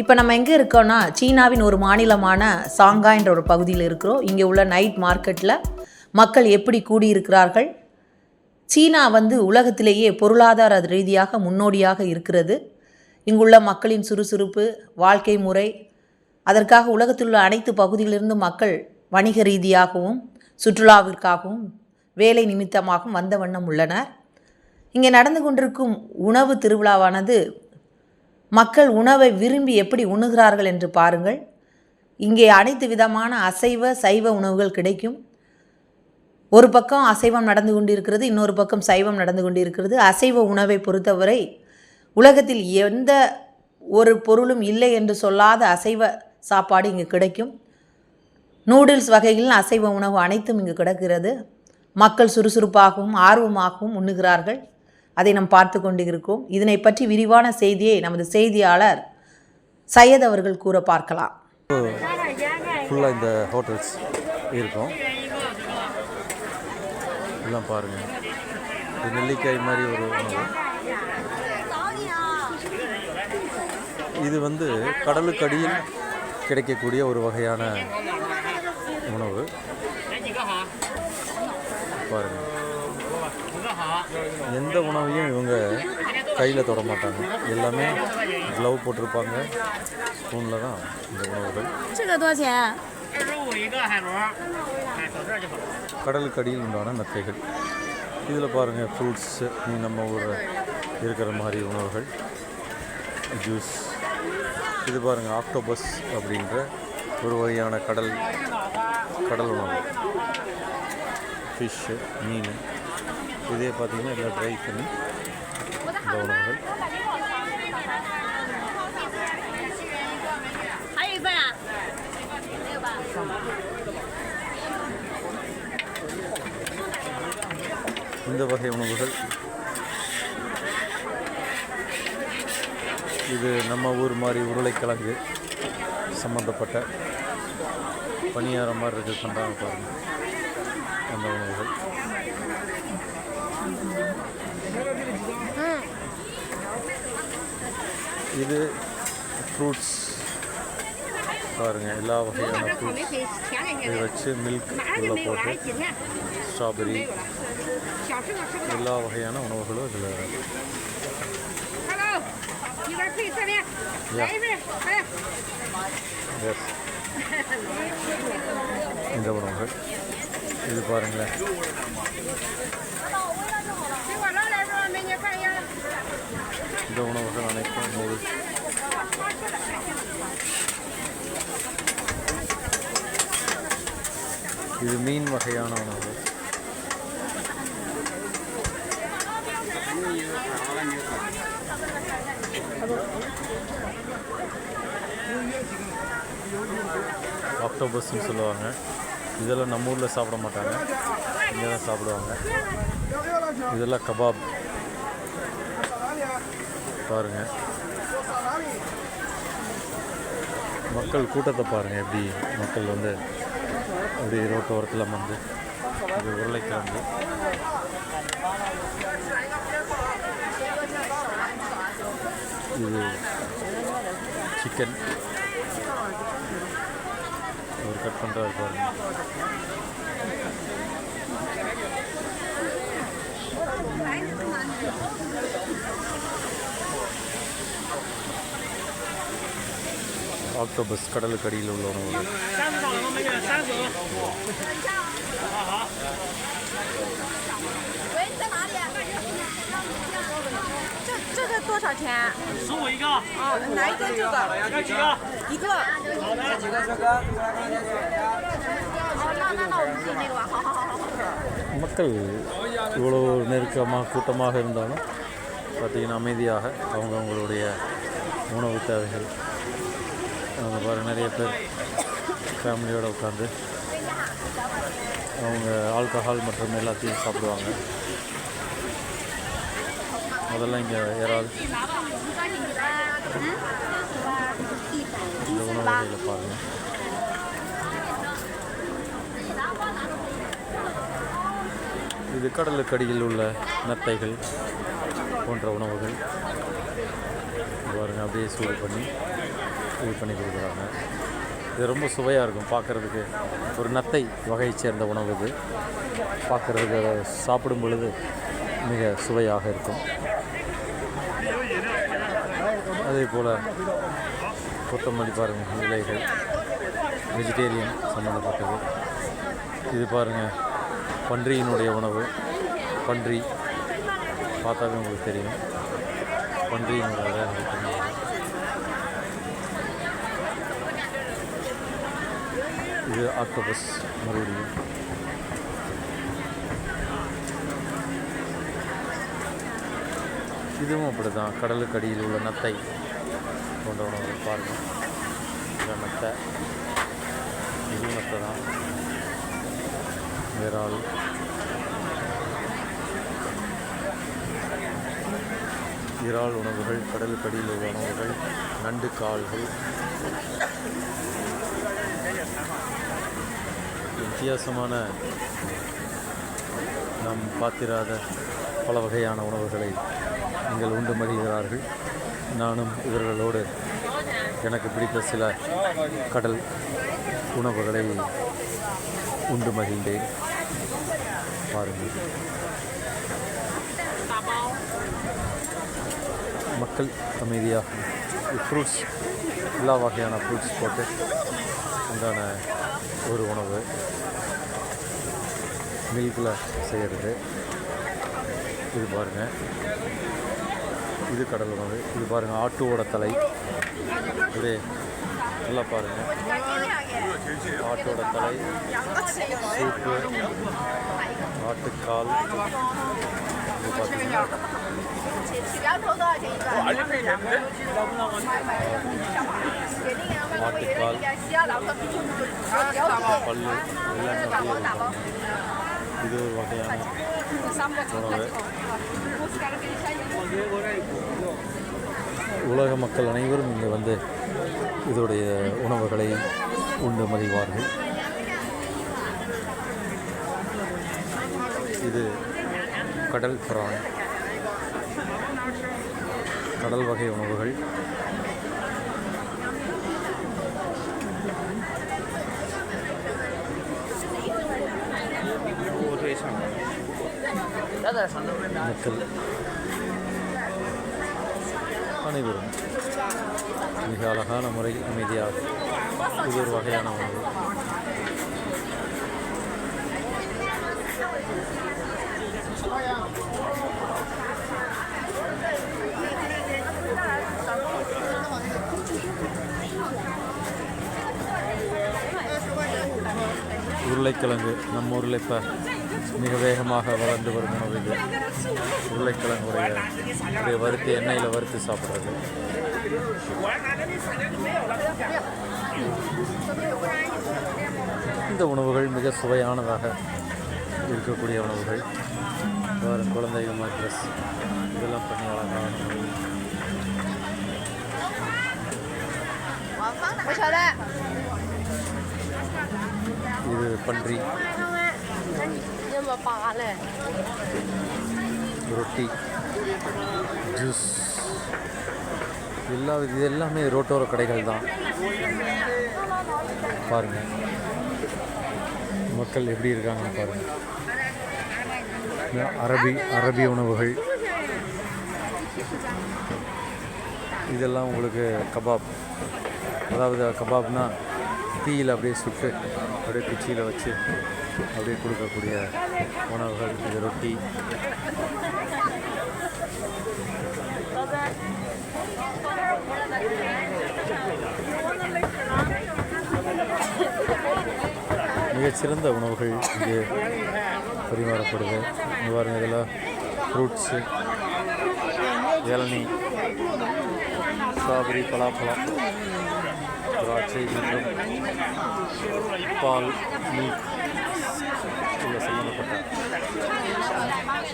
இப்போ நம்ம எங்கே இருக்கோம்னா சீனாவின் ஒரு மாநிலமான சாங்கா என்ற ஒரு பகுதியில் இருக்கிறோம். இங்கே உள்ள நைட் மார்க்கெட்டில் மக்கள் எப்படி கூடியிருக்கிறார்கள்? சீனா வந்து உலகத்திலேயே பொருளாதார ரீதியாக முன்னோடியாக இருக்கிறது. இங்குள்ள மக்களின் சுறுசுறுப்பு வாழ்க்கை முறை அதற்காக உலகத்தில் உள்ள அனைத்து பகுதியிலிருந்து மக்கள் வணிக ரீதியாகவும் சுற்றுலாவிற்காகவும் வேலை நிமித்தமாகவும் வந்த வண்ணம் உள்ளனர். இங்கே நடந்து கொண்டிருக்கும் உணவு திருவிழாவானது மக்கள் உணவை விரும்பி எப்படி உண்ணுகிறார்கள் என்று பாருங்கள். இங்கே அனைத்து விதமான அசைவ சைவ உணவுகள் கிடைக்கும். ஒரு பக்கம் அசைவம் நடந்து கொண்டிருக்கிறது இன்னொரு பக்கம் சைவம் நடந்து கொண்டிருக்கிறது. அசைவ உணவை பொறுத்தவரை உலகத்தில் எந்த ஒரு பொருளும் இல்லை என்று சொல்லாத அசைவ சாப்பாடு இங்கு கிடைக்கும். நூடுல்ஸ் வகையில் அசைவ உணவு அனைத்தும் இங்கு கிடக்கிறது. மக்கள் சுறுசுறுப்பாகவும் ஆர்வமாகவும் உண்ணுகிறார்கள். அதை நாம் பார்த்து கொண்டு இருக்கோம் இதனை பற்றி விரிவான செய்தியை நமது செய்தியாளர் சையத் அவர்கள் கூற பார்க்கலாம். ஃபுல்லாக இந்த ஹோட்டல்ஸ் இருக்கும். எல்லாம் பாருங்கள் இது நெல்லிக்காய் மாதிரி ஒரு உணவு. இது வந்து கடலுக்கு அடியில் கிடைக்கக்கூடிய ஒரு வகையான உணவு. பாருங்கள் எந்த உணவையும் இவங்க கையில் தொட மாட்டாங்க. எல்லாமே க்ளவ் போட்டிருப்பாங்க. ஸ்பூனில் தான் இந்த உணவுகள். கடலுக்கடியில் உண்டான நத்தைகள் இதில் பாருங்கள் ஃப்ரூட்ஸு நம்ம ஊரில் இருக்கிற மாதிரி உணவுகள். ஜூஸ் இது பாருங்கள் ஆக்டோபஸ் அப்படின்ற ஒரு வகையான கடல் கடல் உணவு. ஃபிஷ்ஷு மீன். இதே பார்த்தீங்கன்னா எல்லாம் ட்ரை பண்ணி கவனங்கள் இந்த வகை உணவுகள். இது நம்ம ஊர் மாதிரி உருளைக்கிழங்கு சம்மந்தப்பட்ட பணியாரம் மாதிரி இருக்குது பண்ணுறாங்க பாருங்கள் அந்த உணவுகள். இது ஃப்ரூட்ஸ் பாருங்க எல்லா வகையான ஃப்ரூட்ஸ் இதை வச்சு மில்க் உள்ளே போட்டு ஸ்ட்ராபெரி எல்லா வகையான உணவுகளும் இதில். எஸ் இந்த உணவுகள். இது பாருங்களேன். இந்த உணவுகள் அனைத்தும் நூறு இது மீன் வகையான உணவு. ஆக்டோபஸ்ன்னு சொல்லுவாங்க. இதெல்லாம் நம்ம ஊரில் சாப்பிட மாட்டாங்க. இங்கே தான் சாப்பிடுவாங்க. இதெல்லாம் கபாப். பாருங்க. மக்கள் கூட்டத்தை பாருங்கள் எப்படி மக்கள் வந்து அப்படி ரோட்டோரத்தில் வந்து இது உருளைக்கிழங்கு. இது சிக்கன் அவர் கட் பண்ணுறாரு பாருங்க. ஆக்டோபஸ் கடலுக்கு அடியில் உள்ள உணவுகள் 三十到了吗，美女？三十。喂，你在哪里？这这个多少钱？ 十五一个， 哦，哪一个这个？ 要几个？ 一个。 好的。 哦，那那那我们订那个吧。好好好好好。 மக்கள் இவ்வளோ நெருக்கமாக கூட்டமாக இருந்தாலும் பார்த்திங்கன்னா அமைதியாக அவங்க அவங்களுடைய உணவு தேவைகள். அவங்க பாரு நிறைய பேர் ஃபேமிலியோடு உட்காந்து அவங்க ஆல்கஹால் மற்றும் எல்லாத்தையும் சாப்பிடுவாங்க. அதெல்லாம் இங்கே ஏறாது இந்த உணவு வகையில் பாருங்கள் இது கடலுக்கடியில் உள்ள நத்தைகள். போன்ற உணவுகள் பாருங்கள் அப்படியே சூடு பண்ணி இது பண்ணி கொடுக்குறாங்க. இது ரொம்ப சுவையாக இருக்கும் பார்க்குறதுக்கு ஒரு நத்தை வகையைச் சேர்ந்த உணவு இது. பார்க்குறதுக்கு அதை சாப்பிடும் பொழுது மிக சுவையாக இருக்கும். அதே போல் கொத்தமல்லி பாருங்கள் இலைகள் வெஜிடேரியன் சம்மந்தப்பட்டது இது பாருங்கள் பன்றியினுடைய உணவு. பன்றி பார்த்தாவே உங்களுக்கு தெரியும். பன்றியினுடைய வேக இது ஆக்டோபஸ் மறுபடியும். இதுவும் அப்படி தான் கடலுக்கு அடியில் உள்ள நத்தை போன்ற உணவுகள் பாருங்கள். இந்த நத்தை. இது நத்தை தான் விரால் இறால் உணவுகள் கடலுக்கடியில் உள்ள உணவுகள் நண்டு கால்கள். வித்தியாசமான நாம் பார்த்திராத பல வகையான உணவுகளை நீங்கள் உண்டு மகிழ்கிறார்கள். நானும் இவர்களோடு எனக்கு பிடித்த சில கடல் உணவுகளை உண்டு மகிழ்ந்தேன். பாருங்கள். மக்கள் அமைதியாக ஃப்ரூட்ஸ் எல்லா வகையான ஃப்ரூட்ஸ் போட்டு உண்டான ஒரு உணவு. மில்கில் செய்கிறது இது பாருங்கள் இது கடல் உணவு. இது பாருங்கள் ஆட்டுவோட தலை. அப்படியே நல்லா பாருங்கள் ஆட்டோட தலை. சூப்பு. ஆட்டுக்கால். இது பார்த்தீங்கன்னா ஆட்டுக்கால் பல்லு எல்லாமே இது ஒரு வகையான உணவு. உலக மக்கள் அனைவரும் இங்கே வந்து இதோடைய உணவுகளை உண்டு மகிழ்வார்கள் இது கடல் பிரான் கடல் வகை உணவுகள். மக்கள் அனைவரும் மிக அழகான முறையில் அமைதியாக இது ஒரு வகையான உணவு. உருளைக்கிழங்கு நம்ம ஊரில் இப்போ மிக வேகமாக வளர்ந்து வரும் உணவு இது உருளைக்கிழங்குடைய அப்படியே வறுத்து எண்ணெயில் வறுத்து சாப்பிட்றது. இந்த உணவுகள் மிக சுவையானதாக இருக்கக்கூடிய உணவுகள். வரும் குழந்தைகள் மைக்ரஸ் இதெல்லாம் பண்ணி அழகான இது பன்றி. பால் ரொட்டி ஜூஸ் எல்லா இது எல்லாமே ரோட்டோர கடைகள் தான் பாருங்கள் மக்கள் எப்படி இருக்காங்கன்னு பாருங்கள் அரபி அரபி உணவுகள். இதெல்லாம் உங்களுக்கு கபாப். அதாவது கபாப்னா தீயில் அப்படியே சுட்டு அப்படியே குச்சியில் வச்சு அப்படியே கொடுக்கக்கூடிய உணவுகள் இது ரொட்டி. மிகச்சிறந்த உணவுகள் இங்கே பரிமாறப்படுது. இவ்வாறு இதில் ஃப்ரூட்ஸு இளநீ ஸ்ட்ராபெரி பலாப்பழம். திராட்சை மற்றும் பால் மில்க் இதில் சம்மந்தப்பட்ட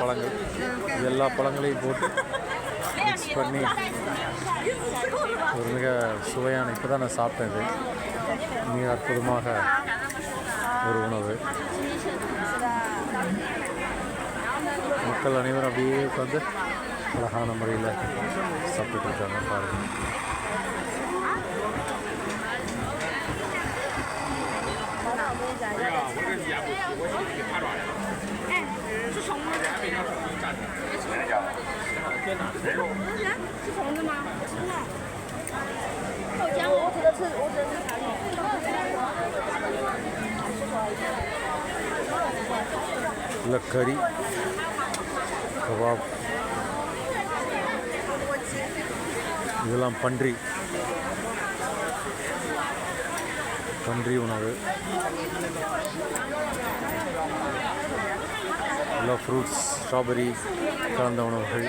பழங்கள். எல்லா பழங்களையும் போட்டு மிக்ஸ் பண்ணி ஒரு மிக சுவையான இப்போ தான் நான் சாப்பிட்டேன் மிக அற்புதமாக ஒரு உணவு. மக்கள் அனைவரும் அப்படியே உட்காந்து அழகான முறையில் சாப்பிட்டு இருக்காங்க பாருங்கள் 哎，是虫子。是虫子吗？豆浆，我只能吃，我只能吃茶叶。 இல்லை கறி கபாப் இதெல்லாம் பன்றி பன்றி உணவு. எல்லா ஃப்ரூட்ஸ் ஸ்ட்ராபெரி கலந்த உணவுகள்.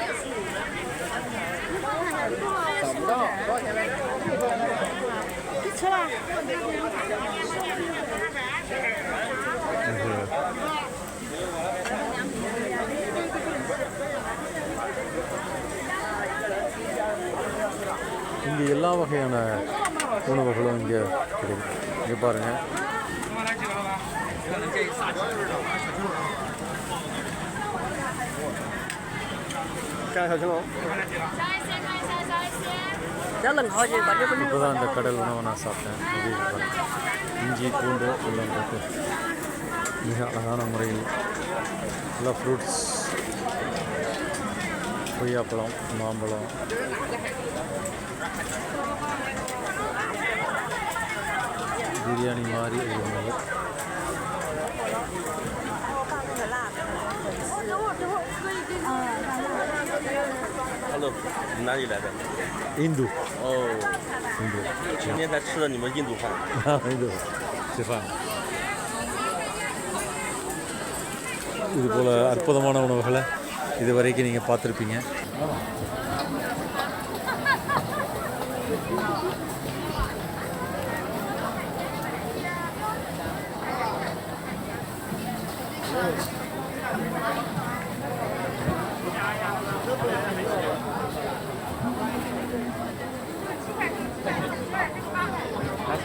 இங்கே எல்லா வகையான உணவுகளும் இங்கே கிடைக்கும் இங்கே பாருங்கள் இப்போ தான் இந்த கடல் உணவை நான் சாப்பிட்டேன். இஞ்சி பூண்டு எல்லாம் போட்டு மிக அழகான முறையில் எல்லாம் ஃப்ரூட்ஸ் கொய்யாப்பழம் மாம்பழம். பிரியாணி மாதிரி ஒரு உணவு Hello，你哪里来的？印度哦，印度今天才吃了你们印度饭。印度吃饭இது போல் அற்புதமான உணவுகளை இது வரைக்கும் நீங்கள் பார்த்துருப்பீங்க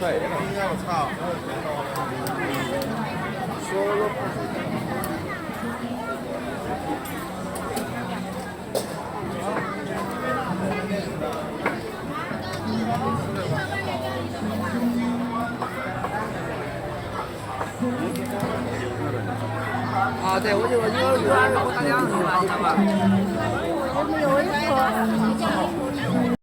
恭喜收看，三十元